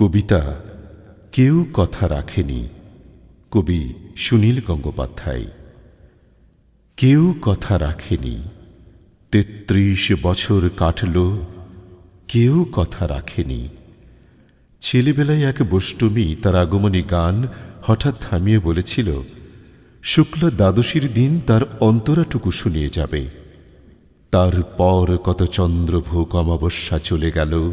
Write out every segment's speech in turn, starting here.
কবিতা কেউ কথা রাখেনি, কবি সুনীল গঙ্গোপাধ্যায়। কেউ কথা রাখেনি, তেত্রিশ বছর কাটল, কেউ কথা রাখেনি। ছেলেবেলায় এক বষ্টমী তার আগমনী গান হঠাৎ থামিয়ে বলেছিল, শুক্লা দ্বাদশীর দিন তার অন্তরাটুকু শুনিয়ে যাবে। তারপর কত চন্দ্রভোগ অমাবস্যা চলে গেল।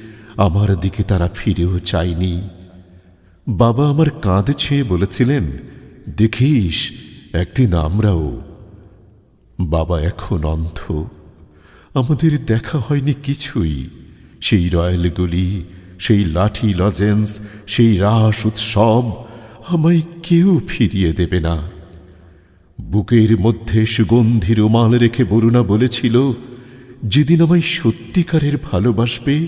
আমার দিকে তারা ফিরেও চায়নি। বাবা আমার কাঁধ ছুঁয়ে বলেছিলেন, দেখিস, একদিন আমরাও। বাবা এখন অন্ধ। আমাদের দেখা হয়নি কিছুই। সেই রয়্যাল গলি, সেই লাঠি লজেন্স, সেই রাস উৎসব, আমায় কেউ ফিরিয়ে দেবে না। বুকের মধ্যে সুগন্ধি রুমাল রেখে বরুণা বলেছিল, যেদিন আমায় সত্যিকারের ভালোবাসবে